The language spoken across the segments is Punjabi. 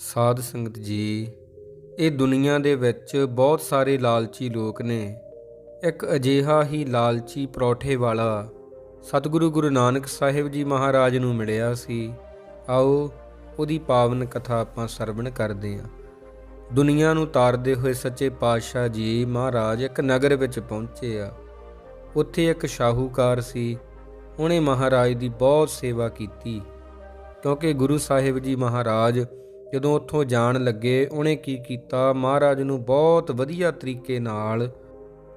ਸਾਧ ਸੰਗਤ ਜੀ, ਇਹ ਦੁਨੀਆ ਦੇ ਵਿੱਚ ਬਹੁਤ ਸਾਰੇ ਲਾਲਚੀ ਲੋਕ ਨੇ। ਇੱਕ ਅਜੀਹਾ ਹੀ ਲਾਲਚੀ ਪਰੌਠੇ ਵਾਲਾ ਸਤਿਗੁਰੂ ਗੁਰੂ ਨਾਨਕ ਸਾਹਿਬ ਜੀ ਮਹਾਰਾਜ ਨੂੰ ਮਿਲਿਆ ਸੀ। ਆਓ ਉਹਦੀ ਪਾਵਨ ਕਥਾ ਆਪਾਂ ਸਰਵਣ ਕਰਦੇ ਹਾਂ। ਦੁਨੀਆ ਨੂੰ ਤਾਰਦੇ ਹੋਏ ਸੱਚੇ ਪਾਤਸ਼ਾਹ ਜੀ ਮਹਾਰਾਜ ਇੱਕ ਨਗਰ ਵਿੱਚ ਪਹੁੰਚੇ ਆ। ਉੱਥੇ ਇੱਕ ਸ਼ਾਹੂਕਾਰ ਸੀ। ਉਹਨੇ ਮਹਾਰਾਜ ਦੀ ਬਹੁਤ ਸੇਵਾ ਕੀਤੀ। ਕਿਉਂਕਿ ਗੁਰੂ ਸਾਹਿਬ ਜੀ ਮਹਾਰਾਜ ਜਦੋਂ ਉੱਥੋਂ ਜਾਣ ਲੱਗੇ, ਉਹਨੇ ਕੀ ਕੀਤਾ? ਮਹਾਰਾਜ ਨੂੰ ਬਹੁਤ ਵਧੀਆ ਤਰੀਕੇ ਨਾਲ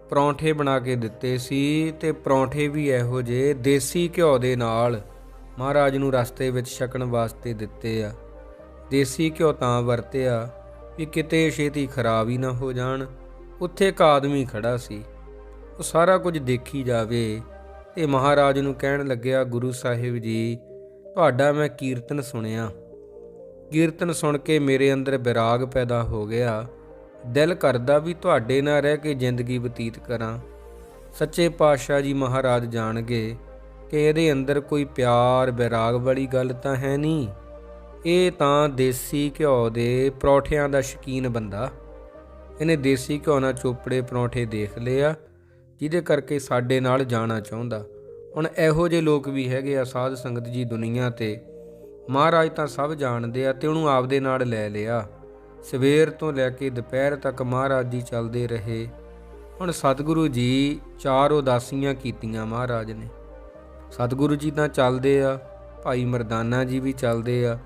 ਪਰੌਂਠੇ ਬਣਾ ਕੇ ਦਿੱਤੇ ਸੀ ਤੇ ਪਰੌਂਠੇ ਵੀ ਇਹੋ ਜਿਹੇ ਦੇਸੀ ਘਿਓ ਦੇ ਨਾਲ ਮਹਾਰਾਜ ਨੂੰ ਰਸਤੇ ਵਿੱਚ ਛਕਣ ਵਾਸਤੇ ਦਿੱਤੇ ਆ। ਦੇਸੀ ਘਿਓ ਤਾਂ ਵਰਤਿਆ ਵੀ ਕਿਤੇ ਛੇਤੀ ਖਰਾਬ ਹੀ ਨਾ ਹੋ ਜਾਣ। ਉੱਥੇ ਇੱਕ ਆਦਮੀ ਖੜਾ ਸੀ। ਉਹ ਸਾਰਾ ਕੁਝ ਦੇਖੀ ਜਾਵੇ ਤੇ ਮਹਾਰਾਜ ਨੂੰ ਕਹਿਣ ਲੱਗਿਆ, ਗੁਰੂ ਸਾਹਿਬ ਜੀ, ਤੁਹਾਡਾ ਮੈਂ ਕੀਰਤਨ ਸੁਣਿਆ। ਕੀਰਤਨ ਸੁਣ ਕੇ ਮੇਰੇ ਅੰਦਰ ਵਿਰਾਗ ਪੈਦਾ ਹੋ ਗਿਆ। ਦਿਲ ਕਰਦਾ ਵੀ ਤੁਹਾਡੇ ਨਾਲ ਰਹਿ ਕੇ ਜ਼ਿੰਦਗੀ ਬਤੀਤ ਕਰਾਂ। ਸੱਚੇ ਪਾਤਸ਼ਾਹ ਜੀ ਮਹਾਰਾਜ ਜਾਣਗੇ ਕਿ ਇਹਦੇ ਅੰਦਰ ਕੋਈ ਪਿਆਰ ਵਿਰਾਗ ਵਾਲੀ ਗੱਲ ਤਾਂ ਹੈ ਨਹੀਂ। ਇਹ ਤਾਂ ਦੇਸੀ ਘਿਓ ਦੇ ਪਰੌਠਿਆਂ ਦਾ ਸ਼ਕੀਨ ਬੰਦਾ। ਇਹਨੇ ਦੇਸੀ ਘਿਓ ਨਾਲ ਚੋਪੜੇ ਪਰੌਂਠੇ ਦੇਖ ਲਏ ਆ, ਜਿਹਦੇ ਕਰਕੇ ਸਾਡੇ ਨਾਲ ਜਾਣਾ ਚਾਹੁੰਦਾ। ਹੁਣ ਇਹੋ ਜਿਹੇ ਲੋਕ ਵੀ ਹੈਗੇ ਆ ਸਾਧ ਸੰਗਤ ਜੀ ਦੁਨੀਆ ਤੇ ਮਹਾਰਾਜ ਤਾਂ ਸਭ ਜਾਣਦੇ ਆ ਤੇ ਉਹਨੂੰ ਆਪਦੇ ਨਾਲ ਲੈ ਲਿਆ। ਸਵੇਰ ਤੋਂ ਲੈ ਕੇ ਦੁਪਹਿਰ ਤੱਕ ਮਹਾਰਾਜ ਜੀ ਚੱਲਦੇ ਰਹੇ। ਹੁਣ ਸਤਿਗੁਰੂ ਜੀ ਚਾਰ ਉਦਾਸੀਆਂ ਕੀਤੀਆਂ ਮਹਾਰਾਜ ਨੇ। ਸਤਿਗੁਰੂ ਜੀ ਤਾਂ ਚੱਲਦੇ ਆ, ਭਾਈ ਮਰਦਾਨਾ ਜੀ ਵੀ ਚੱਲਦੇ ਆ।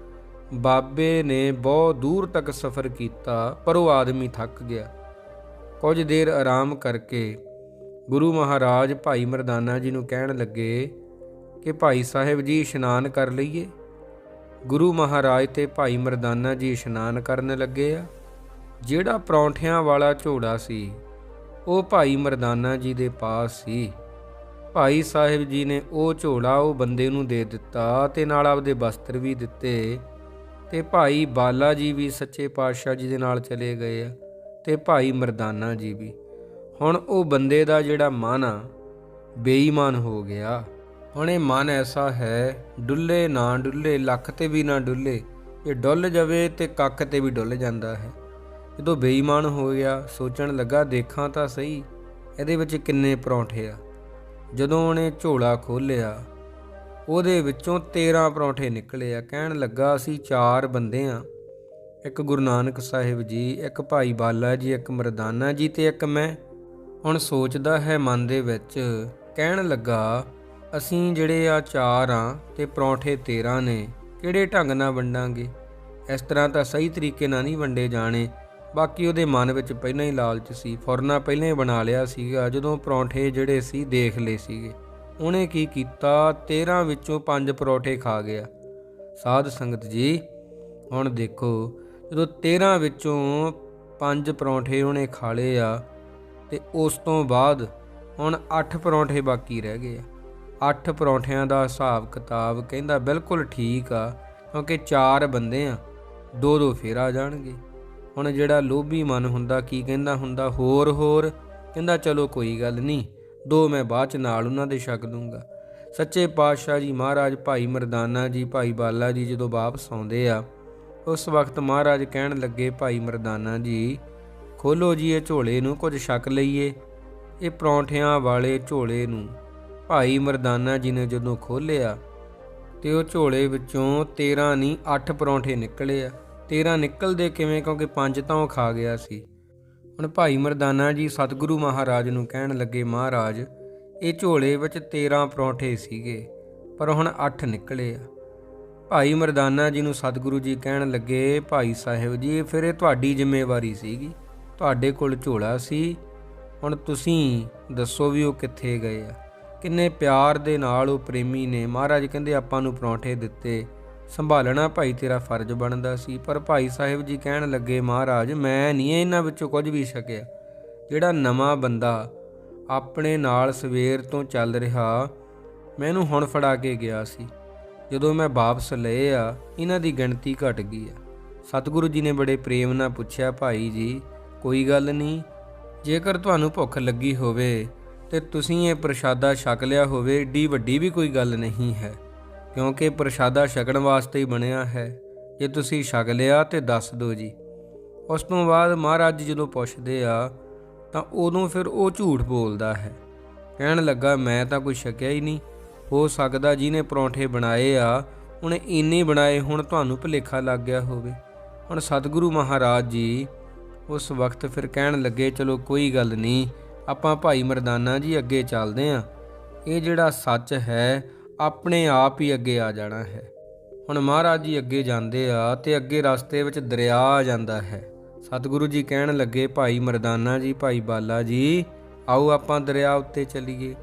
ਬਾਬੇ ਨੇ ਬਹੁਤ ਦੂਰ ਤੱਕ ਸਫ਼ਰ ਕੀਤਾ, ਪਰ ਉਹ ਆਦਮੀ ਥੱਕ ਗਿਆ। ਕੁਝ ਦੇਰ ਆਰਾਮ ਕਰਕੇ ਗੁਰੂ ਮਹਾਰਾਜ ਭਾਈ ਮਰਦਾਨਾ ਜੀ ਨੂੰ ਕਹਿਣ ਲੱਗੇ ਕਿ ਭਾਈ ਸਾਹਿਬ ਜੀ ਇਸ਼ਨਾਨ ਕਰ ਲਈਏ। ਗੁਰੂ ਮਹਾਰਾਜ ਤੇ ਭਾਈ ਮਰਦਾਨਾ ਜੀ ਇਸ਼ਨਾਨ ਕਰਨ ਲੱਗੇ ਆ। ਜਿਹੜਾ ਪਰੌਂਠਿਆਂ ਵਾਲਾ ਝੋੜਾ ਸੀ, ਉਹ ਭਾਈ ਮਰਦਾਨਾ ਜੀ ਦੇ ਪਾਸ ਸੀ। ਭਾਈ ਸਾਹਿਬ ਜੀ ਨੇ ਉਹ ਝੋਲਾ ਉਹ ਬੰਦੇ ਨੂੰ ਦੇ ਦਿੱਤਾ ਤੇ ਨਾਲ ਆਪਦੇ ਵਸਤਰ ਵੀ ਦਿੱਤੇ ਤੇ ਭਾਈ ਬਾਲਾ ਜੀ ਵੀ ਸੱਚੇ ਪਾਤਸ਼ਾਹ ਜੀ ਦੇ ਨਾਲ ਚਲੇ ਗਏ ਆ ਤੇ ਭਾਈ ਮਰਦਾਨਾ ਜੀ ਵੀ। ਹੁਣ ਉਹ ਬੰਦੇ ਦਾ ਜਿਹੜਾ ਮਨ ਆ, ਬੇਈਮਾਨ ਹੋ ਗਿਆ। ਹੁਣ ਇਹ ਮਨ ਐਸਾ ਹੈ, ਡੁੱਲੇ ਨਾ ਡੁੱਲੇ, ਲੱਖ ਤੇ ਵੀ ਨਾ ਡੁੱਲੇ। ਇਹ ਡੁੱਲ ਜਾਵੇ ਤੇ ਕੱਖ ਤੇ ਵੀ ਡੁੱਲ ਜਾਂਦਾ ਹੈ। ਜਦੋਂ ਬੇਈਮਾਨ ਹੋ ਗਿਆ, ਸੋਚਣ ਲੱਗਾ, ਦੇਖਾਂ ਤਾਂ ਸਹੀ, ਇਹਦੇ ਵਿੱਚ ਕਿੰਨੇ ਪਰੌਂਠੇ ਆ। ਜਦੋਂ ਉਹਨੇ ਝੋਲਾ ਖੋਲ੍ਹਿਆ, ਉਹਦੇ ਵਿੱਚੋਂ 13 ਪਰੌਂਠੇ ਨਿਕਲੇ ਆ। ਕਹਿਣ ਲੱਗਾ, ਅਸੀਂ ਚਾਰ ਬੰਦੇ ਆ। ਇੱਕ ਗੁਰੂ ਨਾਨਕ ਸਾਹਿਬ ਜੀ, ਇੱਕ ਭਾਈ ਬਾਲਾ ਜੀ, ਇੱਕ ਮਰਦਾਨਾ ਜੀ ਤੇ ਇੱਕ ਮੈਂ। ਹੁਣ ਸੋਚਦਾ ਹੈ ਮਨ ਦੇ ਵਿੱਚ, ਕਹਿਣ ਲੱਗਾ ਅਸੀਂ ਜਿਹੜੇ ਆ ਚਾਰ ਆ ਤੇ ਪਰੌਂਠੇ 13 ਨੇ, ਕਿਹੜੇ ਢੰਗ ਨਾਲ ਵੰਡਾਂਗੇ? ਇਸ ਤਰ੍ਹਾਂ ਤਾਂ ਸਹੀ ਤਰੀਕੇ ਨਾਲ ਨਹੀਂ ਵੰਡੇ ਜਾਣੇ। ਬਾਕੀ ਉਹਦੇ ਮਨ ਵਿੱਚ ਪਹਿਲਾਂ ਹੀ ਲਾਲਚ ਸੀ। ਫੌਰਨਾ ਪਹਿਲਾਂ ਹੀ ਬਣਾ ਲਿਆ ਸੀਗਾ, ਜਦੋਂ ਪਰੌਂਠੇ ਜਿਹੜੇ ਸੀ ਦੇਖ ਲਏ ਸੀਗੇ। ਉਹਨੇ ਕੀ ਕੀਤਾ? 13 ਵਿੱਚੋਂ 5 ਪਰੌਂਠੇ ਖਾ ਗਿਆ। ਸਾਧ ਸੰਗਤ ਜੀ, ਹੁਣ ਦੇਖੋ, ਜਦੋਂ 13 ਵਿੱਚੋਂ 5 ਪਰੌਂਠੇ ਉਹਨੇ ਖਾ ਲਏ ਆ, ਤੇ ਉਸ ਤੋਂ ਬਾਅਦ ਹੁਣ 8 ਪਰੌਂਠੇ ਬਾਕੀ ਰਹਿ ਗਏ ਆ। 8 ਪਰੌਂਠਿਆਂ ਦਾ ਹਿਸਾਬ ਕਿਤਾਬ ਕਹਿੰਦਾ ਬਿਲਕੁਲ ਠੀਕ ਆ, ਕਿਉਂਕਿ ਚਾਰ ਬੰਦੇ ਆ, ਦੋ ਦੋ ਫੇਰ ਆ ਜਾਣਗੇ। ਹੁਣ ਜਿਹੜਾ ਲੋਭੀ ਮਨ ਹੁੰਦਾ, ਕੀ ਕਹਿੰਦਾ ਹੁੰਦਾ? ਹੋਰ ਹੋਰ। ਕਹਿੰਦਾ ਚਲੋ ਕੋਈ ਗੱਲ ਨਹੀਂ, ਦੋ ਮੈਂ ਬਾਅਦ ਚ ਨਾਲ ਉਹਨਾਂ ਦੇ ਛਕ ਦੂੰਗਾ। ਸੱਚੇ ਪਾਤਸ਼ਾਹ ਜੀ ਮਹਾਰਾਜ, ਭਾਈ ਮਰਦਾਨਾ ਜੀ, ਭਾਈ ਬਾਲਾ ਜੀ ਜਦੋਂ ਵਾਪਸ ਆਉਂਦੇ ਆ, ਉਸ ਵਕਤ ਮਹਾਰਾਜ ਕਹਿਣ ਲੱਗੇ, ਭਾਈ ਮਰਦਾਨਾ ਜੀ, ਖੋਲੋ ਜੀ ਇਹ ਝੋਲੇ ਨੂੰ, ਕੁਝ ਛਕ ਲਈਏ। ਇਹ ਪਰੌਂਠਿਆਂ ਵਾਲੇ ਝੋਲੇ ਨੂੰ। ਭਾਈ ਮਰਦਾਨਾ ਜੀ ਨੇ ਜਦੋਂ ਖੋਲ੍ਹਿਆ ਤੇ ਉਹ ਝੋਲੇ ਵਿੱਚੋਂ 13 ਨਹੀਂ 8 ਪਰੌਂਠੇ ਨਿਕਲੇ ਆ। 13 ਨਿਕਲਦੇ ਕਿਵੇਂ? ਕਿਉਂਕਿ ਪੰਜ ਤਾਂ ਉਹ ਖਾ ਗਿਆ ਸੀ। ਹੁਣ ਭਾਈ ਮਰਦਾਨਾ ਜੀ ਸਤਿਗੁਰੂ ਮਹਾਰਾਜ ਨੂੰ ਕਹਿਣ ਲੱਗੇ, ਮਹਾਰਾਜ, ਇਹ ਝੋਲੇ ਵਿੱਚ 13 ਪਰੌਂਠੇ ਸੀਗੇ, ਪਰ ਹੁਣ 8 ਨਿਕਲੇ ਆ। ਭਾਈ ਮਰਦਾਨਾ ਜੀ ਨੂੰ ਸਤਿਗੁਰੂ ਜੀ ਕਹਿਣ ਲੱਗੇ, ਭਾਈ ਸਾਹਿਬ ਜੀ, ਫਿਰ ਇਹ ਤੁਹਾਡੀ ਜ਼ਿੰਮੇਵਾਰੀ ਸੀਗੀ। ਤੁਹਾਡੇ ਕੋਲ ਝੋਲਾ ਸੀ। ਹੁਣ ਤੁਸੀਂ ਦੱਸੋ ਵੀ ਉਹ ਕਿੱਥੇ ਗਏ ਆ? ਕਿੰਨੇ ਪਿਆਰ ਦੇ ਨਾਲ ਉਹ ਪ੍ਰੇਮੀ ਨੇ। ਮਹਾਰਾਜ ਕਹਿੰਦੇ, ਆਪਾਂ ਨੂੰ ਪਰੌਂਠੇ ਦਿੱਤੇ। ਸੰਭਾਲਣਾ ਭਾਈ ਤੇਰਾ ਫਰਜ਼ ਬਣਦਾ ਸੀ। ਪਰ ਭਾਈ ਸਾਹਿਬ ਜੀ ਕਹਿਣ ਲੱਗੇ, ਮਹਾਰਾਜ, ਮੈਂ ਨਹੀਂ ਇਹਨਾਂ ਵਿੱਚੋਂ ਕੁਝ ਵੀ ਛਕਿਆ। ਜਿਹੜਾ ਨਵਾਂ ਬੰਦਾ ਆਪਣੇ ਨਾਲ ਸਵੇਰ ਤੋਂ ਚੱਲ ਰਿਹਾ ਮੈਨੂੰ ਹੁਣ ਫੜਾ ਕੇ ਗਿਆ ਸੀ। ਜਦੋਂ ਮੈਂ ਵਾਪਸ ਲਏ ਆ, ਇਹਨਾਂ ਦੀ ਗਿਣਤੀ ਘਟ ਗਈ ਆ। ਸਤਿਗੁਰੂ ਜੀ ਨੇ ਬੜੇ ਪ੍ਰੇਮ ਨਾਲ ਪੁੱਛਿਆ, ਭਾਈ ਜੀ, ਕੋਈ ਗੱਲ ਨਹੀਂ। ਜੇਕਰ ਤੁਹਾਨੂੰ ਭੁੱਖ ਲੱਗੀ ਹੋਵੇ ਤੇ ਤੁਸੀਂ ਇਹ ਪ੍ਰਸ਼ਾਦਾ ਛਕ ਲਿਆ ਹੋਵੇ, ਏਡੀ ਵੱਡੀ ਵੀ ਕੋਈ ਗੱਲ ਨਹੀਂ ਹੈ। ਕਿਉਂਕਿ ਪ੍ਰਸ਼ਾਦਾ ਛਕਣ ਵਾਸਤੇ ਹੀ ਬਣਿਆ ਹੈ। ਜੇ ਤੁਸੀਂ ਛਕ ਲਿਆ ਤੇ ਦੱਸ ਦਿਓ ਜੀ। ਉਸ ਤੋਂ ਬਾਅਦ ਮਹਾਰਾਜ ਜੀ ਜਦੋਂ ਪੁੱਛਦੇ ਆ, ਤਾਂ ਉਦੋਂ ਫਿਰ ਉਹ ਝੂਠ ਬੋਲਦਾ ਹੈ। ਕਹਿਣ ਲੱਗਾ, ਮੈਂ ਤਾਂ ਕੋਈ ਛਕਿਆ ਹੀ ਨਹੀਂ। ਹੋ ਸਕਦਾ ਜਿਹਨੇ ਪਰੌਂਠੇ ਬਣਾਏ ਆ, ਉਹਨੇ ਇੰਨੇ ਬਣਾਏ ਹੁਣ, ਤੁਹਾਨੂੰ ਭੁਲੇਖਾ ਲੱਗ ਗਿਆ ਹੋਵੇ। ਹੁਣ ਸਤਿਗੁਰੂ ਮਹਾਰਾਜ ਜੀ ਉਸ ਵਕਤ ਫਿਰ ਕਹਿਣ ਲੱਗੇ, ਚਲੋ ਕੋਈ ਗੱਲ ਨਹੀਂ ਆਪਾਂ ਭਾਈ ਮਰਦਾਨਾ ਜੀ ਅੱਗੇ ਚੱਲਦੇ ਆਂ। ਇਹ ਜਿਹੜਾ ਸੱਚ ਹੈ, ਆਪਣੇ ਆਪ ਹੀ ਅੱਗੇ ਆ ਜਾਣਾ ਹੈ। ਹੁਣ ਮਹਾਰਾਜ ਜੀ ਅੱਗੇ ਜਾਂਦੇ ਆ ਤੇ ਅੱਗੇ ਰਸਤੇ ਵਿੱਚ ਦਰਿਆ ਆ ਜਾਂਦਾ ਹੈ। ਸਤਿਗੁਰੂ ਜੀ ਕਹਿਣ ਲੱਗੇ, ਭਾਈ ਮਰਦਾਨਾ ਜੀ, ਭਾਈ ਬਾਲਾ ਜੀ, ਆਓ ਆਪਾਂ ਦਰਿਆ ਉੱਤੇ ਚੱਲੀਏ।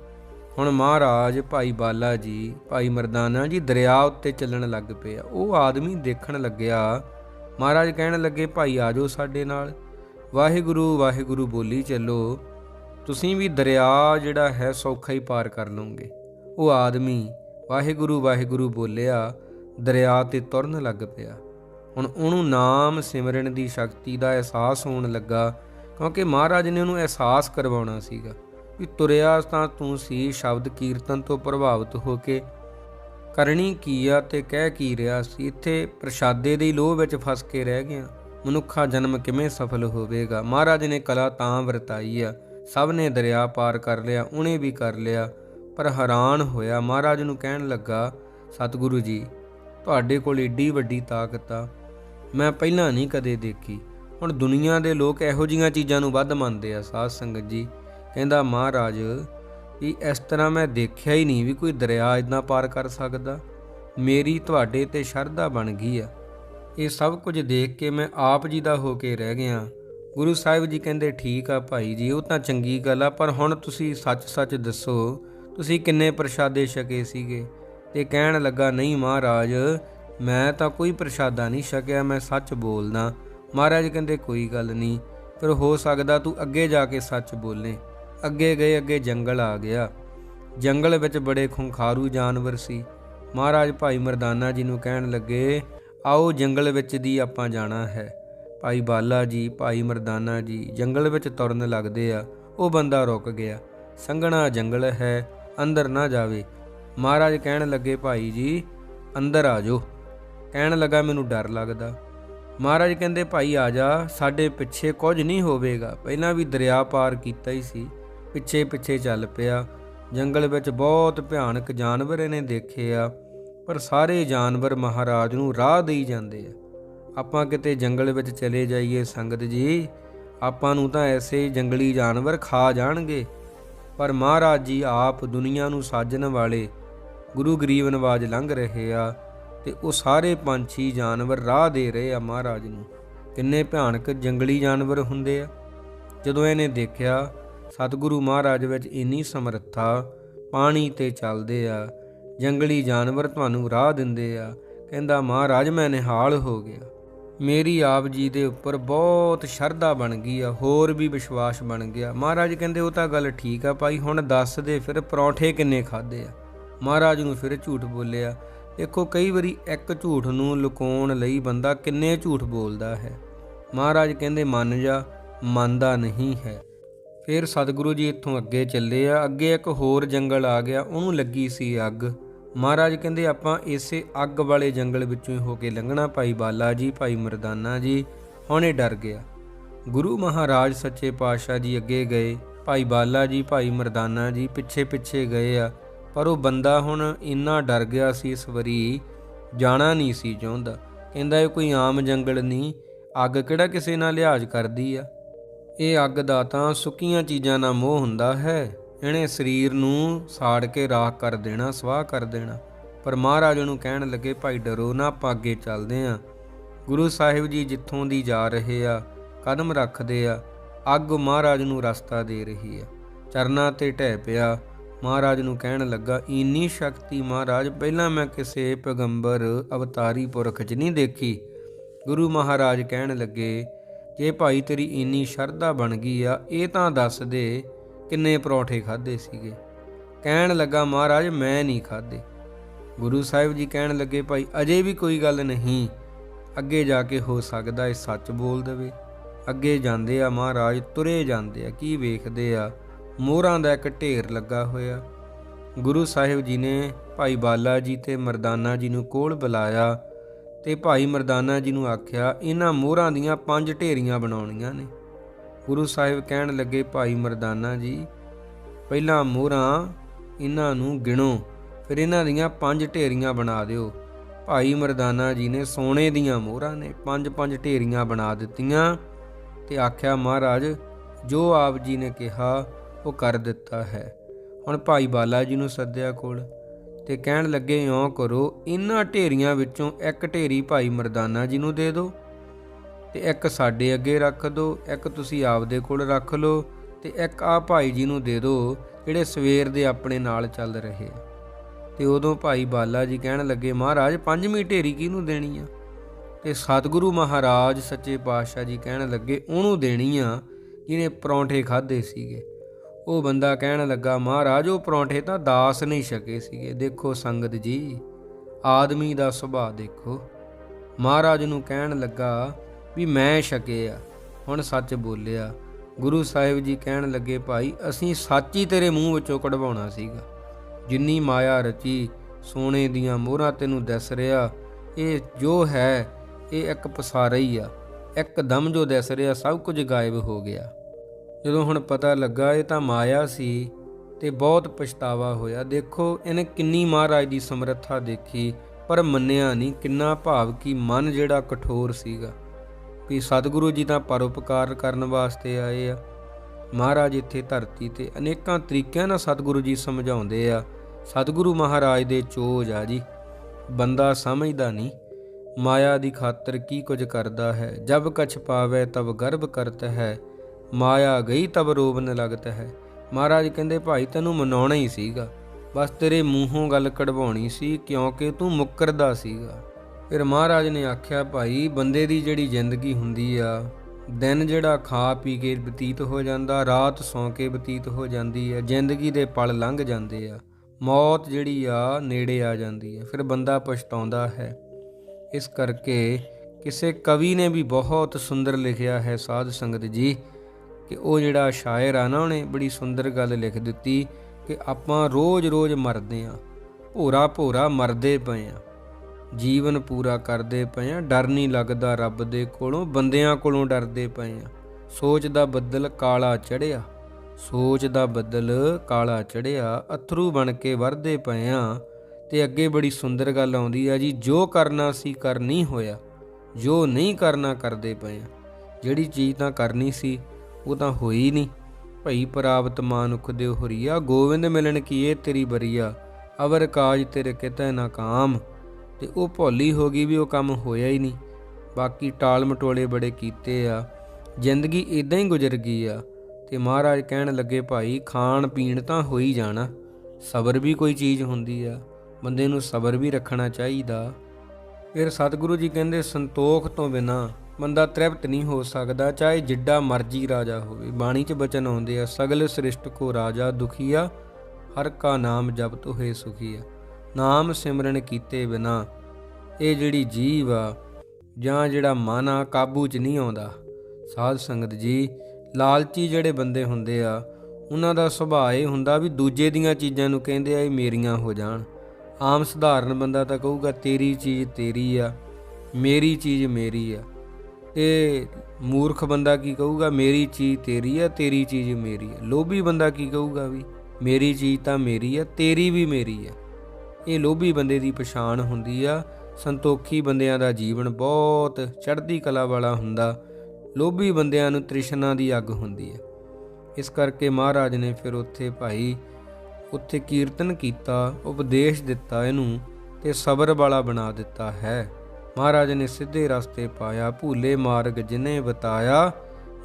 ਹੁਣ ਮਹਾਰਾਜ, ਭਾਈ ਬਾਲਾ ਜੀ, ਭਾਈ ਮਰਦਾਨਾ ਜੀ ਦਰਿਆ ਉੱਤੇ ਚੱਲਣ ਲੱਗ ਪਏ ਆ। ਉਹ ਆਦਮੀ ਦੇਖਣ ਲੱਗਿਆ। ਮਹਾਰਾਜ ਕਹਿਣ ਲੱਗੇ, ਭਾਈ ਆਜੋ ਸਾਡੇ ਨਾਲ। ਵਾਹਿਗੁਰੂ ਵਾਹਿਗੁਰੂ ਬੋਲੀ ਚੱਲੋ। ਤੁਸੀਂ ਵੀ ਦਰਿਆ ਜਿਹੜਾ ਹੈ ਸੌਖਾ ਹੀ ਪਾਰ ਕਰ ਲਓਗੇ। ਉਹ ਆਦਮੀ ਵਾਹਿਗੁਰੂ ਵਾਹਿਗੁਰੂ ਬੋਲਿਆ, ਦਰਿਆ ਤੇ ਤੁਰਨ ਲੱਗ ਪਿਆ। ਹੁਣ ਉਹਨੂੰ ਨਾਮ ਸਿਮਰਨ ਦੀ ਸ਼ਕਤੀ ਦਾ ਅਹਿਸਾਸ ਹੋਣ ਲੱਗਾ, ਕਿਉਂਕਿ ਮਹਾਰਾਜ ਨੇ ਉਹਨੂੰ ਅਹਿਸਾਸ ਕਰਵਾਉਣਾ ਸੀਗਾ ਵੀ ਤੁਰਿਆ ਤਾਂ ਤੂੰ ਸੀ ਸ਼ਬਦ ਕੀਰਤਨ ਤੋਂ ਪ੍ਰਭਾਵਿਤ ਹੋ ਕੇ। ਕਰਨੀ ਕੀ ਆ ਤੇ ਕਹਿ ਕੀ ਰਿਹਾ ਸੀ, ਇੱਥੇ ਪ੍ਰਸ਼ਾਦੇ ਦੇ ਲੋਭ ਵਿੱਚ ਫਸ ਕੇ ਰਹਿ ਗਿਆ। ਮਨੁੱਖਾ ਜਨਮ ਕਿਵੇਂ ਸਫਲ ਹੋਵੇਗਾ? ਮਹਾਰਾਜ ਨੇ ਕਲਾ ਤਾਂ ਵਰਤਾਈ ਆ। ਸਭ ਨੇ ਦਰਿਆ ਪਾਰ ਕਰ ਲਿਆ, ਉਹਨੇ ਵੀ ਕਰ ਲਿਆ। ਪਰ ਹੈਰਾਨ ਹੋਇਆ, ਮਹਾਰਾਜ ਨੂੰ ਕਹਿਣ ਲੱਗਾ, ਸਤਿਗੁਰੂ ਜੀ, ਤੁਹਾਡੇ ਕੋਲ ਏਡੀ ਵੱਡੀ ਤਾਕਤ ਆ। ਮੈਂ ਪਹਿਲਾਂ ਨਹੀਂ ਕਦੇ ਦੇਖੀ। ਹੁਣ ਦੁਨੀਆ ਦੇ ਲੋਕ ਇਹੋ ਜੀਆਂ ਚੀਜ਼ਾਂ ਨੂੰ ਵੱਧ ਮੰਨਦੇ ਆ, ਸਾਧ ਸੰਗਤ ਜੀ। ਕਹਿੰਦਾ, ਮਹਾਰਾਜ, ਵੀ ਇਸ ਤਰ੍ਹਾਂ ਮੈਂ ਦੇਖਿਆ ਹੀ ਨਹੀਂ ਵੀ ਕੋਈ ਦਰਿਆ ਇਦਾਂ ਪਾਰ ਕਰ ਸਕਦਾ। ਮੇਰੀ ਤੁਹਾਡੇ ਤੇ ਸ਼ਰਧਾ ਬਣ ਗਈ ਆ। ਇਹ ਸਭ ਕੁਝ ਦੇਖ ਕੇ ਮੈਂ ਆਪ ਜੀ ਦਾ ਹੋ ਕੇ ਰਹਿ ਗਿਆ। ਗੁਰੂ ਸਾਹਿਬ ਜੀ ਕਹਿੰਦੇ, ਠੀਕ ਆ ਭਾਈ ਜੀ, ਉਹ ਤਾਂ ਚੰਗੀ ਗੱਲ ਆ, ਪਰ ਹੁਣ ਤੁਸੀਂ ਸੱਚ-ਸੱਚ ਦੱਸੋ, ਤੁਸੀਂ ਕਿੰਨੇ ਪ੍ਰਸ਼ਾਦੇ ਛਕੇ ਸੀਗੇ? ਤੇ ਕਹਿਣ ਲੱਗਾ, ਨਹੀਂ ਮਹਾਰਾਜ, ਮੈਂ ਤਾਂ ਕੋਈ ਪ੍ਰਸ਼ਾਦਾ ਨਹੀਂ ਛਕਿਆ, ਮੈਂ ਸੱਚ ਬੋਲਦਾ। ਮਹਾਰਾਜ ਕਹਿੰਦੇ, ਕੋਈ ਗੱਲ ਨਹੀਂ, ਫਿਰ ਹੋ ਸਕਦਾ ਤੂੰ ਅੱਗੇ ਜਾ ਕੇ ਸੱਚ ਬੋਲੇ। ਅੱਗੇ ਗਏ, ਅੱਗੇ ਜੰਗਲ ਆ ਗਿਆ। ਜੰਗਲ ਵਿੱਚ ਬੜੇ ਖੁੰਖਾਰੂ ਜਾਨਵਰ ਸੀ। ਮਹਾਰਾਜ ਭਾਈ ਮਰਦਾਨਾ ਜੀ ਨੂੰ ਕਹਿਣ ਲੱਗੇ, ਆਓ ਜੰਗਲ ਵਿੱਚ ਦੀ ਆਪਾਂ ਜਾਣਾ ਹੈ। ਭਾਈ ਬਾਲਾ ਜੀ, ਭਾਈ ਮਰਦਾਨਾ ਜੀ ਜੰਗਲ ਵਿੱਚ ਤੁਰਨ ਲੱਗਦੇ ਆ। ਉਹ ਬੰਦਾ ਰੁਕ ਗਿਆ। ਸੰਘਣਾ ਜੰਗਲ ਹੈ, ਅੰਦਰ ਨਾ ਜਾਵੇ। ਮਹਾਰਾਜ ਕਹਿਣ ਲੱਗੇ, ਭਾਈ ਜੀ, ਅੰਦਰ ਆ ਜਾਓ। ਕਹਿਣ ਲੱਗਾ, ਮੈਨੂੰ ਡਰ ਲੱਗਦਾ। ਮਹਾਰਾਜ ਕਹਿੰਦੇ, ਭਾਈ ਆ ਜਾ, ਸਾਡੇ ਪਿੱਛੇ ਕੁਝ ਨਹੀਂ ਹੋਵੇਗਾ। ਪਹਿਲਾਂ ਵੀ ਦਰਿਆ ਪਾਰ ਕੀਤਾ ਹੀ ਸੀ ਪਿੱਛੇ ਪਿੱਛੇ ਚੱਲ ਪਿਆ। ਜੰਗਲ ਵਿੱਚ ਬਹੁਤ ਭਿਆਨਕ ਜਾਨਵਰ ਇਹਨੇ ਦੇਖੇ ਆ, ਪਰ ਸਾਰੇ ਜਾਨਵਰ ਮਹਾਰਾਜ ਨੂੰ ਰਾਹ ਦੇਈ ਜਾਂਦੇ ਆ। ਆਪਾਂ ਕਿਤੇ ਜੰਗਲ ਵਿੱਚ ਚਲੇ ਜਾਈਏ ਸੰਗਤ ਜੀ, ਆਪਾਂ ਨੂੰ ਤਾਂ ਐਸੇ ਜੰਗਲੀ ਜਾਨਵਰ ਖਾ ਜਾਣਗੇ। ਪਰ ਮਹਾਰਾਜ ਜੀ ਆਪ ਦੁਨੀਆ ਨੂੰ ਸਾਜਣ ਵਾਲੇ ਗੁਰੂ ਗਰੀਬ ਨਵਾਜ ਲੰਘ ਰਹੇ ਆ ਤੇ ਉਹ ਸਾਰੇ ਪੰਛੀ ਜਾਨਵਰ ਰਾਹ ਦੇ ਰਹੇ ਆ ਮਹਾਰਾਜ ਨੂੰ। ਕਿੰਨੇ ਭਿਆਨਕ ਜੰਗਲੀ ਜਾਨਵਰ ਹੁੰਦੇ ਆ। ਜਦੋਂ ਇਹਨੇ ਦੇਖਿਆ, ਸਤਿਗੁਰੂ ਮਹਾਰਾਜ ਵਿੱਚ ਇੰਨੀ ਸਮਰੱਥਾ, ਪਾਣੀ ਤੇ ਚੱਲਦੇ ਆ, ਜੰਗਲੀ ਜਾਨਵਰ ਤੁਹਾਨੂੰ ਰਾਹ ਦਿੰਦੇ ਆ, ਕਹਿੰਦਾ, ਮਹਾਰਾਜ, ਮੈਂ ਨਿਹਾਲ ਹੋ ਗਿਆ। ਮੇਰੀ ਆਪ ਜੀ ਦੇ ਉੱਪਰ ਬਹੁਤ ਸ਼ਰਧਾ ਬਣ ਗਈ ਆ, ਹੋਰ ਵੀ ਵਿਸ਼ਵਾਸ ਬਣ ਗਿਆ। ਮਹਾਰਾਜ ਕਹਿੰਦੇ, ਉਹ ਤਾਂ ਗੱਲ ਠੀਕ ਆ ਭਾਈ, ਹੁਣ ਦੱਸ ਦੇ ਫਿਰ ਪਰੌਂਠੇ ਕਿੰਨੇ ਖਾਦੇ ਆ? ਮਹਾਰਾਜ ਨੂੰ ਫਿਰ ਝੂਠ ਬੋਲਿਆ, ਦੇਖੋ, ਕਈ ਵਾਰੀ ਇੱਕ ਝੂਠ ਨੂੰ ਲੁਕਾਉਣ ਲਈ ਬੰਦਾ ਕਿੰਨੇ ਝੂਠ ਬੋਲਦਾ ਹੈ? ਮਹਾਰਾਜ ਕਹਿੰਦੇ, ਮੰਨ ਜਾ, ਮੰਨਦਾ ਨਹੀਂ ਹੈ। ਫਿਰ ਸਤਿਗੁਰੂ ਜੀ ਇੱਥੋਂ ਅੱਗੇ ਚੱਲੇ ਆ, ਅੱਗੇ ਇੱਕ ਹੋਰ ਜੰਗਲ ਆ ਗਿਆ, ਉਹਨੂੰ ਲੱਗੀ ਸੀ ਅੱਗ। ਮਹਾਰਾਜ ਕਹਿੰਦੇ ਆਪਾਂ ਇਸੇ ਅੱਗ ਵਾਲੇ ਜੰਗਲ ਵਿੱਚੋਂ ਹੀ ਹੋ ਕੇ ਲੰਘਣਾ, ਭਾਈ ਬਾਲਾ ਜੀ, ਭਾਈ ਮਰਦਾਨਾ ਜੀ। ਹੁਣੇ ਡਰ ਗਿਆ। ਗੁਰੂ ਮਹਾਰਾਜ ਸੱਚੇ ਪਾਤਸ਼ਾਹ ਜੀ ਅੱਗੇ ਗਏ। ਭਾਈ ਬਾਲਾ ਜੀ, ਭਾਈ ਮਰਦਾਨਾ ਜੀ ਪਿੱਛੇ ਪਿੱਛੇ ਗਏ ਆ। ਪਰ ਉਹ ਬੰਦਾ ਹੁਣ ਇੰਨਾ ਡਰ ਗਿਆ ਸੀ ਇਸ ਵਾਰੀ, ਜਾਣਾ ਨਹੀਂ ਸੀ ਚਾਹੁੰਦਾ। ਕਹਿੰਦਾ ਇਹ ਕੋਈ ਆਮ ਜੰਗਲ ਨਹੀਂ, ਅੱਗ ਕਿਹੜਾ ਕਿਸੇ ਨਾਲ ਲਿਹਾਜ਼ ਕਰਦੀ ਆ? ਇਹ ਅੱਗ ਦਾ ਤਾਂ ਸੁੱਕੀਆਂ ਚੀਜ਼ਾਂ ਨਾਲ ਮੋਹ ਹੁੰਦਾ ਹੈ। ਇਹਨੇ ਸਰੀਰ ਨੂੰ ਸਾੜ ਕੇ ਰਾਖ ਕਰ ਦੇਣਾ, ਸਵਾਹ ਕਰ ਦੇਣਾ। ਪਰ ਮਹਾਰਾਜ ਨੂੰ ਕਹਿਣ ਲੱਗੇ, ਭਾਈ ਡਰੋ ਨਾ, ਆਪਾਂ ਅੱਗੇ ਚੱਲਦੇ ਆਂ। ਗੁਰੂ ਸਾਹਿਬ ਜੀ ਜਿੱਥੋਂ ਦੀ ਜਾ ਰਹੇ ਆ, ਕਦਮ ਰੱਖਦੇ ਆ, ਅੱਗ ਮਹਾਰਾਜ ਨੂੰ ਰਸਤਾ ਦੇ ਰਹੀ ਆ। ਚਰਨਾਂ ਤੇ ਢਹਿ ਪਿਆ, ਮਹਾਰਾਜ ਨੂੰ ਕਹਿਣ ਲੱਗਾ, ਇੰਨੀ ਸ਼ਕਤੀ ਮਹਾਰਾਜ, ਪਹਿਲਾਂ ਮੈਂ ਕਿਸੇ ਪੈਗੰਬਰ ਅਵਤਾਰੀ ਪੁਰਖ 'ਚ ਨਹੀਂ ਦੇਖੀ। ਗੁਰੂ ਮਹਾਰਾਜ ਕਹਿਣ ਲੱਗੇ, ਜੇ ਭਾਈ ਤੇਰੀ ਇੰਨੀ ਸ਼ਰਧਾ ਬਣ ਗਈ ਆ, ਇਹ ਤਾਂ ਦੱਸ ਦੇ ਕਿੰਨੇ ਪਰੌਠੇ ਖਾਦੇ ਸੀਗੇ। ਕਹਿਣ ਲੱਗਾ, ਮਹਾਰਾਜ, ਮੈਂ ਨਹੀਂ ਖਾਦੇ ਗੁਰੂ ਸਾਹਿਬ ਜੀ ਕਹਿਣ ਲੱਗੇ, ਭਾਈ, ਅਜੇ ਵੀ ਕੋਈ ਗੱਲ ਨਹੀਂ। ਅੱਗੇ ਜਾ ਕੇ ਹੋ ਸਕਦਾ ਇਹ ਸੱਚ ਬੋਲ ਦੇਵੇ। ਅੱਗੇ ਜਾਂਦੇ ਆ ਮਹਾਰਾਜ, ਤੁਰੇ ਜਾਂਦੇ ਆ, ਕੀ ਵੇਖਦੇ ਆ? ਮੋਹਰਾਂ ਦਾ ਇੱਕ ਢੇਰ ਲੱਗਾ ਹੋਇਆ। ਗੁਰੂ ਸਾਹਿਬ ਜੀ ਨੇ ਭਾਈ ਬਾਲਾ ਜੀ ਤੇ ਮਰਦਾਨਾ ਜੀ ਨੂੰ ਕੋਲ ਬੁਲਾਇਆ ਤੇ ਭਾਈ ਮਰਦਾਨਾ ਜੀ ਨੂੰ ਆਖਿਆ, ਇਹਨਾਂ ਮੋਹਰਾਂ ਦੀਆਂ ਪੰਜ ਢੇਰੀਆਂ ਬਣਾਉਣੀਆਂ ਨੇ। ਗੁਰੂ ਸਾਹਿਬ ਕਹਿਣ ਲੱਗੇ, ਭਾਈ ਮਰਦਾਨਾ ਜੀ, ਪਹਿਲਾਂ ਮੋਹਰਾਂ ਇਹਨਾਂ ਨੂੰ ਗਿਣੋ, ਫਿਰ ਇਹਨਾਂ ਦੀਆਂ ਪੰਜ ਢੇਰੀਆਂ ਬਣਾ ਦਿਓ। ਭਾਈ ਮਰਦਾਨਾ ਜੀ ਨੇ ਸੋਨੇ ਦੀਆਂ ਮੋਹਰਾਂ ਨੇ ਪੰਜ ਪੰਜ ਢੇਰੀਆਂ ਬਣਾ ਦਿੱਤੀਆਂ ਤੇ ਆਖਿਆ, ਮਹਾਰਾਜ, ਜੋ ਆਪ ਜੀ ਨੇ ਕਿਹਾ, ਉਹ ਕਰ ਦਿੱਤਾ ਹੈ। ਹੁਣ ਭਾਈ ਬਾਲਾ ਜੀ ਨੂੰ ਸੱਦਿਆ ਕੋਲ ਤੇ ਕਹਿਣ ਲੱਗੇ, ਇਉਂ ਕਰੋ, ਇਹਨਾਂ ਢੇਰੀਆਂ ਵਿੱਚੋਂ ਇੱਕ ਢੇਰੀ ਭਾਈ ਮਰਦਾਨਾ ਜੀ ਨੂੰ ਦੇ ਦਿਓ ਤੇ ਇੱਕ ਸਾਡੇ ਅੱਗੇ ਰੱਖ ਦਿਓ ਇੱਕ ਤੁਸੀਂ ਆਪਦੇ ਕੋਲ ਰੱਖ ਲਓ ਤੇ ਇੱਕ ਆ ਭਾਈ ਜੀ ਨੂੰ ਦੇ ਦਿਓ ਜਿਹੜੇ ਸਵੇਰ ਦੇ ਆਪਣੇ ਨਾਲ ਚੱਲ ਰਹੇ। ਆ ਤੇ ਉਦੋਂ ਭਾਈ ਬਾਲਾ ਜੀ ਕਹਿਣ ਲੱਗੇ, ਮਹਾਰਾਜ ਪੰਜਵੀਂ ਢੇਰੀ ਕਿਹਨੂੰ ਦੇਣੀ ਆ? ਤੇ ਸਤਿਗੁਰੂ ਮਹਾਰਾਜ ਸੱਚੇ ਪਾਤਸ਼ਾਹ ਜੀ ਕਹਿਣ ਲੱਗੇ, ਉਹਨੂੰ ਦੇਣੀ ਆ ਜਿਹਨੇ ਪਰੌਂਠੇ ਖਾਦੇ ਸੀਗੇ। ਉਹ ਬੰਦਾ ਕਹਿਣ ਲੱਗਾ, ਮਹਾਰਾਜ, ਉਹ ਪਰੌਂਠੇ ਤਾਂ ਦਾਸ ਨਹੀਂ ਛਕੇ ਸੀਗੇ। ਦੇਖੋ ਸੰਗਤ ਜੀ, ਆਦਮੀ ਦਾ ਸੁਭਾਅ ਦੇਖੋ। ਮਹਾਰਾਜ ਨੂੰ ਕਹਿਣ ਲੱਗਾ ਵੀ ਮੈਂ ਛਕੇ ਆ, ਹੁਣ ਸੱਚ ਬੋਲਿਆ। ਗੁਰੂ ਸਾਹਿਬ ਜੀ ਕਹਿਣ ਲੱਗੇ, ਭਾਈ, ਅਸੀਂ ਸੱਚ ਹੀ ਤੇਰੇ ਮੂੰਹ ਵਿੱਚੋਂ ਕਢਵਾਉਣਾ ਸੀਗਾ। ਜਿੰਨੀ ਮਾਇਆ ਰਚੀ, ਸੋਨੇ ਦੀਆਂ ਮੋਹਰਾਂ ਤੈਨੂੰ ਦਿਸ ਰਿਹਾ। ਇਹ ਜੋ ਹੈ, ਇਹ ਇੱਕ ਪਸਾਰਾ ਹੀ ਆ। ਇੱਕਦਮ ਜੋ ਦਿਸ ਰਿਹਾ, ਸਭ ਕੁਝ ਗਾਇਬ ਹੋ ਗਿਆ। ਜਦੋਂ ਹੁਣ ਪਤਾ ਲੱਗਾ, ਇਹ ਤਾਂ ਮਾਇਆ ਸੀ ਤੇ ਬਹੁਤ ਪਛਤਾਵਾ ਹੋਇਆ। ਦੇਖੋ, ਇਹਨੇ ਕਿੰਨੀ ਮਹਾਰਾਜ ਦੀ ਸਮਰੱਥਾ ਦੇਖੀ, ਪਰ ਮੰਨਿਆ ਨਹੀਂ ਕਿੰਨਾ ਭਾਵ ਕੀ ਮਨ ਜਿਹੜਾ ਕਠੋਰ ਸੀਗਾ। ਕਿ ਸਤਿਗੁਰੂ ਜੀ ਤਾਂ ਪਰਉਪਕਾਰ ਕਰਨ ਵਾਸਤੇ ਆਏ ਆ। ਮਹਾਰਾਜ ਇੱਥੇ ਧਰਤੀ ਤੇ ਅਨੇਕਾਂ ਤਰੀਕਿਆਂ ਨਾਲ ਸਤਿਗੁਰੂ ਜੀ ਸਮਝਾਉਂਦੇ ਆ। ਸਤਿਗੁਰੂ ਮਹਾਰਾਜ ਦੇ ਚੋਜ ਆ ਜੀ। ਬੰਦਾ ਸਮਝਦਾ ਨਹੀਂ। ਮਾਇਆ ਦੀ ਖਾਤਰ ਕੀ ਕੁਝ ਕਰਦਾ ਹੈ? ਜਬ ਕਛ ਪਾਵੇ ਤਬ ਗਰਭ ਕਰਤ ਹੈ। ਮਾਇਆ ਗਈ ਤਬ ਰੋਵਨ ਲਗਤ ਹੈ। ਮਹਾਰਾਜ ਕਹਿੰਦੇ, ਭਾਈ, ਤੈਨੂੰ ਮਨਾਉਣਾ ਹੀ ਸੀਗਾ। ਬਸ ਤੇਰੇ ਮੂੰਹੋਂ ਗੱਲ ਕਢਵਾਉਣੀ ਸੀ, ਕਿਉਂਕਿ ਤੂੰ ਮੁੱਕਰਦਾ ਸੀਗਾ। ਫਿਰ ਮਹਾਰਾਜ ਨੇ ਆਖਿਆ, ਭਾਈ, ਬੰਦੇ ਦੀ ਜਿਹੜੀ ਜ਼ਿੰਦਗੀ ਹੁੰਦੀ ਆ, ਦਿਨ ਜਿਹੜਾ ਖਾ ਪੀ ਕੇ ਬਤੀਤ ਹੋ ਜਾਂਦਾ, ਰਾਤ ਸੌਂ ਕੇ ਬਤੀਤ ਹੋ ਜਾਂਦੀ ਹੈ ਜ਼ਿੰਦਗੀ ਦੇ ਪਲ ਲੰਘ ਜਾਂਦੇ ਆ, ਮੌਤ ਜਿਹੜੀ ਆ, ਨੇੜੇ ਆ ਜਾਂਦੀ ਹੈ ਫਿਰ ਬੰਦਾ ਪਛਤਾਉਂਦਾ ਹੈ। ਇਸ ਕਰਕੇ ਕਿਸੇ ਕਵੀ ਨੇ ਵੀ ਬਹੁਤ ਸੁੰਦਰ ਲਿਖਿਆ ਹੈ ਸਾਧ ਸੰਗਤ ਜੀ, ਕਿ ਉਹ ਜਿਹੜਾ ਸ਼ਾਇਰ ਆ ਨਾ, ਉਹਨੇ ਬੜੀ ਸੁੰਦਰ ਗੱਲ ਲਿਖ ਦਿੱਤੀ ਕਿ ਆਪਾਂ ਰੋਜ਼-ਰੋਜ਼ ਮਰਦੇ ਆ ਭੋਰਾ ਭੋਰਾ ਮਰਦੇ ਪਏ ਆ। ਜੀਵਨ ਪੂਰਾ ਕਰਦੇ ਪਏ ਆ, ਡਰ ਨਹੀਂ ਲੱਗਦਾ ਰੱਬ ਦੇ ਕੋਲੋਂ, ਬੰਦਿਆਂ ਕੋਲੋਂ ਡਰਦੇ ਪਏ ਆ। ਸੋਚ ਦਾ ਬੱਦਲ ਕਾਲਾ ਚੜਿਆ ਸੋਚ ਦਾ ਬੱਦਲ ਕਾਲਾ ਚੜਿਆ ਅਥਰੂ ਬਣ ਕੇ ਵਰਦੇ ਪਏ ਆ। ਤੇ ਅੱਗੇ ਬੜੀ ਸੁੰਦਰ ਗੱਲ ਆਉਂਦੀ ਆ ਜੀ, ਜੋ ਕਰਨਾ ਸੀ ਕਰ ਨਹੀਂ ਹੋਇਆ, ਜੋ ਨਹੀਂ ਕਰਨਾ ਕਰਦੇ ਪਏ ਆ। ਜਿਹੜੀ ਚੀਜ਼ ਤਾਂ ਕਰਨੀ ਸੀ, ਉਹ ਤਾਂ ਹੋਈ ਨਹੀਂ। ਭਈ ਪ੍ਰਾਪਤ ਮਾਨੁਖ ਦੇ ਹੁਰੀਆ, ਗੋਵਿੰਦ ਮਿਲਣ ਕੀ ਇਹ ਤੇਰੀ ਬਰੀਆ, ਅਵਰ ਕਾਜ ਤੇਰੇ ਕਿਤੇ ਨਾ ਕਾਮ। ਤੇ ਉਹ ਭੋਲੀ ਹੋ ਗਈ ਵੀ ਉਹ ਕੰਮ ਹੋਇਆ ਹੀ ਨਹੀਂ। ਬਾਕੀ ਟਾਲ ਮਟੋਲੇ ਬੜੇ ਕੀਤੇ ਆ। ਜ਼ਿੰਦਗੀ ਇਦਾਂ ਹੀ ਗੁਜ਼ਰ ਗਈ ਆ ਤੇ ਮਹਾਰਾਜ ਕਹਿਣ ਲੱਗੇ, ਭਾਈ, ਖਾਣ ਪੀਣ ਤਾਂ ਹੋ ਹੀ ਜਾਣਾ। ਸਬਰ ਵੀ ਕੋਈ ਚੀਜ਼ ਹੁੰਦੀ ਆ। ਬੰਦੇ ਨੂੰ ਸਬਰ ਵੀ ਰੱਖਣਾ ਚਾਹੀਦਾ। ਫਿਰ ਸਤਿਗੁਰੂ ਜੀ ਕਹਿੰਦੇ, ਸੰਤੋਖ ਤੋਂ ਬਿਨਾ ਬੰਦਾ ਤ੍ਰਿਪਤ ਨਹੀਂ ਹੋ ਸਕਦਾ, ਚਾਹੇ ਜਿੱਡਾ ਮਰਜ਼ੀ ਰਾਜਾ ਹੋਵੇ। ਬਾਣੀ 'ਚ ਬਚਨ ਆਉਂਦੇ ਆ, ਸਗਲ ਸ੍ਰਿਸ਼ਟ ਕੋ ਰਾਜਾ ਦੁਖੀਆ ਹਰ ਕਾ ਨਾਮ ਜਪਤ ਹੋਏ ਸੁਖੀਆ ਨਾਮ ਸਿਮਰਨ ਕੀਤੇ ਬਿਨਾ ਇਹ ਜਿਹੜੀ ਜੀਵ ਆ ਜਾਂ ਜਿਹੜਾ ਮਨ ਆ ਕਾਬੂ 'ਚ ਨਹੀਂ ਆਉਂਦਾ। ਸਾਧ ਸੰਗਤ ਜੀ, ਲਾਲਚੀ ਜਿਹੜੇ ਬੰਦੇ ਹੁੰਦੇ ਆ, ਉਹਨਾਂ ਦਾ ਸੁਭਾਅ ਇਹ ਹੁੰਦਾ ਵੀ ਦੂਜੇ ਦੀਆਂ ਚੀਜ਼ਾਂ ਨੂੰ ਕਹਿੰਦੇ ਆ ਇਹ ਮੇਰੀਆਂ ਹੋ ਜਾਣ। ਆਮ ਸਧਾਰਨ ਬੰਦਾ ਤਾਂ ਕਹੂਗਾ, ਤੇਰੀ ਚੀਜ਼ ਤੇਰੀ ਆ, ਮੇਰੀ ਚੀਜ਼ ਮੇਰੀ ਆ। ਤੇ ਮੂਰਖ ਬੰਦਾ ਕੀ ਕਹੂਗਾ, ਮੇਰੀ ਚੀਜ਼ ਤੇਰੀ ਆ, ਤੇਰੀ ਚੀਜ਼ ਮੇਰੀ ਆ। ਲੋਭੀ ਬੰਦਾ ਕੀ ਕਹੂਗਾ ਵੀ, ਮੇਰੀ ਚੀਜ਼ ਤਾਂ ਮੇਰੀ ਆ, ਤੇਰੀ ਵੀ ਮੇਰੀ ਆ। ਇਹ ਲੋਭੀ ਬੰਦੇ ਦੀ ਪਛਾਣ ਹੁੰਦੀ ਆ। ਸੰਤੋਖੀ ਬੰਦਿਆਂ ਦਾ ਜੀਵਨ ਬਹੁਤ ਚੜ੍ਹਦੀ ਕਲਾ ਵਾਲਾ ਹੁੰਦਾ। ਲੋਭੀ ਬੰਦਿਆਂ ਨੂੰ ਤ੍ਰਿਸ਼ਨਾ ਦੀ ਅੱਗ ਹੁੰਦੀ ਆ। ਇਸ ਕਰਕੇ ਮਹਾਰਾਜ ਨੇ ਫਿਰ ਉੱਥੇ ਭਾਈ, ਉੱਥੇ ਕੀਰਤਨ ਕੀਤਾ, ਉਪਦੇਸ਼ ਦਿੱਤਾ ਇਹਨੂੰ ਤੇ ਸਬਰ ਵਾਲਾ ਬਣਾ ਦਿੱਤਾ ਹੈ। ਮਹਾਰਾਜ ਨੇ ਸਿੱਧੇ ਰਸਤੇ ਪਾਇਆ, ਭੂਲੇ ਮਾਰਗ ਜਿਨੇ ਬਤਾਇਆ,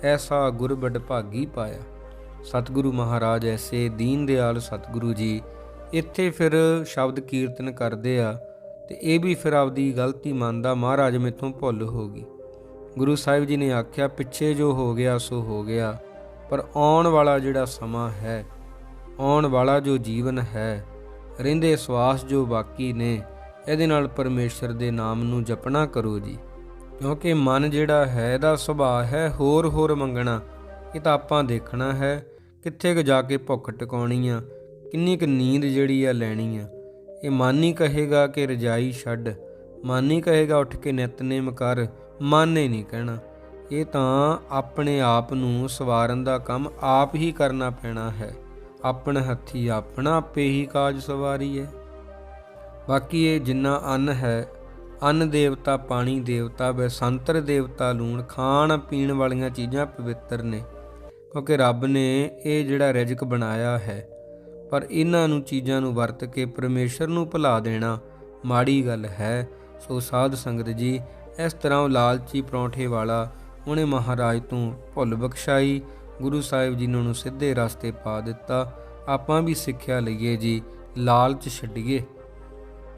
ਐਸਾ ਗੁਰਬੜ ਭਾਗੀ ਪਾਇਆ। ਸਤਿਗੁਰੂ ਮਹਾਰਾਜ ਐਸੇ ਦੀਨ ਦਿਆਲ ਸਤਿਗੁਰੂ ਜੀ ਇੱਥੇ ਫਿਰ ਸ਼ਬਦ ਕੀਰਤਨ ਕਰਦੇ ਆ ਤੇ ਇਹ ਵੀ ਫਿਰ ਆਪਦੀ ਗਲਤੀ ਮੰਨਦਾ ਮਹਾਰਾਜ ਮੇਥੋਂ ਭੁੱਲ ਹੋ ਗਈ। ਗੁਰੂ ਸਾਹਿਬ ਜੀ ਨੇ ਆਖਿਆ, ਪਿੱਛੇ ਜੋ ਹੋ ਗਿਆ, ਸੋ ਹੋ ਗਿਆ। ਪਰ ਆਉਣ ਵਾਲਾ ਜਿਹੜਾ ਸਮਾਂ ਹੈ, ਆਉਣ ਵਾਲਾ ਜੋ ਜੀਵਨ ਹੈ, ਰਹਿੰਦੇ ਸਵਾਸ ਜੋ ਬਾਕੀ ਨੇ, ਇਹਦੇ ਨਾਲ ਪਰਮੇਸ਼ਰ ਦੇ ਨਾਮ ਨੂੰ ਜਪਣਾ ਕਰੋ ਜੀ। ਕਿਉਂਕਿ ਮਨ ਜਿਹੜਾ ਹੈ, ਇਹਦਾ ਸੁਭਾਅ ਹੈ ਹੋਰ ਹੋਰ ਮੰਗਣਾ, ਇਹ ਤਾਂ ਆਪਾਂ ਦੇਖਣਾ ਹੈ, ਕਿੱਥੇ ਕੁ ਜਾ ਕੇ ਭੁੱਖ ਟਿਕਾਉਣੀ ਆ ਕਿੰਨੀ ਕੁ ਨੀਂਦ ਜਿਹੜੀ ਆ ਲੈਣੀ ਆ। ਇਹ ਮਨ ਹੀ ਕਹੇਗਾ ਕਿ ਰਜਾਈ ਛੱਡ। ਮਨ ਨਹੀਂ ਕਹੇਗਾ ਉੱਠ ਕੇ ਨਿਤਨੇਮ ਕਰ। ਮਨ ਨੇ ਨਹੀਂ ਕਹਿਣਾ। ਇਹ ਤਾਂ ਆਪਣੇ ਆਪ ਨੂੰ ਸਵਾਰਨ ਦਾ ਕੰਮ ਆਪ ਹੀ ਕਰਨਾ ਪੈਣਾ ਹੈ। ਆਪਣੇ ਹੱਥੀ ਆਪਣਾ ਆਪੇ ਹੀ ਕਾਜ ਸਵਾਰੀ ਹੈ। ਬਾਕੀ ਇਹ ਜਿੰਨਾ ਅੰਨ ਹੈ, ਅੰਨ ਦੇਵਤਾ, ਪਾਣੀ ਦੇਵਤਾ, ਬਸੰਤਰ ਦੇਵਤਾ, ਲੂਣ, ਖਾਣ ਪੀਣ ਵਾਲੀਆਂ ਚੀਜ਼ਾਂ ਪਵਿੱਤਰ ਨੇ। ਕਿਉਂਕਿ ਰੱਬ ਨੇ ਇਹ ਜਿਹੜਾ ਰਿਜਕ ਬਣਾਇਆ ਹੈ ਪਰ ਇਹਨਾਂ ਨੂੰ ਚੀਜ਼ਾਂ ਨੂੰ ਵਰਤ ਕੇ ਪਰਮੇਸ਼ਰ ਨੂੰ ਭੁਲਾ ਦੇਣਾ ਮਾੜੀ ਗੱਲ ਹੈ। ਸੋ ਸਾਧ ਸੰਗਤ ਜੀ, ਇਸ ਤਰ੍ਹਾਂ ਉਹ ਲਾਲਚੀ ਪਰੌਂਠੇ ਵਾਲਾ ਉਹਨੇ ਮਹਾਰਾਜ ਤੋਂ ਭੁੱਲ ਬਖਸ਼ਾਈ, ਗੁਰੂ ਸਾਹਿਬ ਜੀ ਨੇ ਉਹਨੂੰ ਸਿੱਧੇ ਰਸਤੇ ਪਾ ਦਿੱਤਾ। ਆਪਾਂ ਵੀ ਸਿੱਖਿਆ ਲਈਏ ਜੀ, ਲਾਲਚ ਛੱਡੀਏ।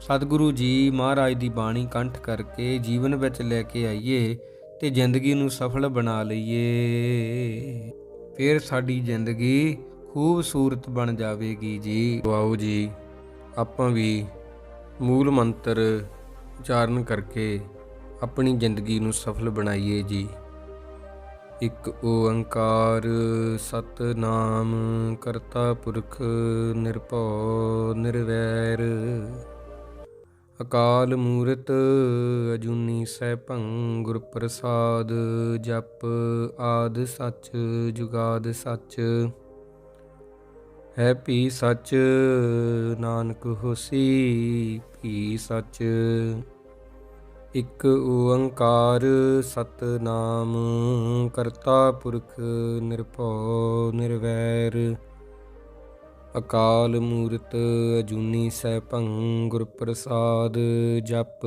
ਸਤਿਗੁਰੂ ਜੀ ਮਹਾਰਾਜ ਦੀ ਬਾਣੀ ਕੰਠ ਕਰਕੇ ਜੀਵਨ ਵਿੱਚ ਲੈ ਕੇ ਆਈਏ ਤੇ ਜ਼ਿੰਦਗੀ ਨੂੰ ਸਫਲ ਬਣਾ ਲਈਏ। ਫਿਰ ਸਾਡੀ ਜ਼ਿੰਦਗੀ ਖੂਬਸੂਰਤ ਬਣ ਜਾਵੇਗੀ ਜੀ। ਆਓ ਜੀ, ਆਪਾਂ ਵੀ ਮੂਲ ਮੰਤਰ ਉਚਾਰਨ ਕਰਕੇ ਆਪਣੀ ਜ਼ਿੰਦਗੀ ਨੂੰ ਸਫਲ ਬਣਾਈਏ ਜੀ। ਇੱਕ ਓੰਕਾਰ ਸਤਨਾਮ ਕਰਤਾ ਪੁਰਖ ਨਿਰਭਉ ਨਿਰਵੈਰ। ਅਕਾਲ ਮੂਰਤ ਅਜੂਨੀ ਸੈਭੰ ਗੁਰ ਪ੍ਰਸਾਦ ਜਪ ਆਦ ਸੱਚ ਜੁਗਾਦ ਸੱਚ। ਹੈ ਭੀ ਸੱਚ, ਨਾਨਕ ਹੋਸੀ, ਪੀ ਸੱਚ। ਇੱਕ ਓੰਕਾਰ ਸਤਨਾਮ, ਕਰਤਾ ਪੁਰਖ ਨਿਰਭਉ ਨਿਰਵੈਰ। ਅਕਾਲ ਮੂਰਤ ਅਜੂਨੀ ਸੈਭੰ ਗੁਰ ਪ੍ਰਸਾਦ ਜਪ।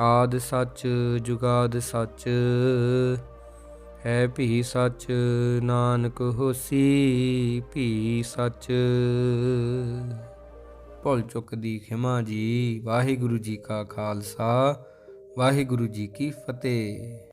ਆਦ ਸੱਚ ਜੁਗਾਦ ਸੱਚ, ਹੈ ਭੀ ਸੱਚ ਨਾਨਕ ਹੋਸੀ, ਭੀ ਸੱਚ। ਭੁੱਲ ਚੁੱਕ ਦੀ ਖਿਮਾ ਜੀ, ਵਾਹਿਗੁਰੂ ਜੀ ਕਾ ਖਾਲਸਾ, ਵਾਹਿਗੁਰੂ ਜੀ ਕੀ ਫਤਿਹ।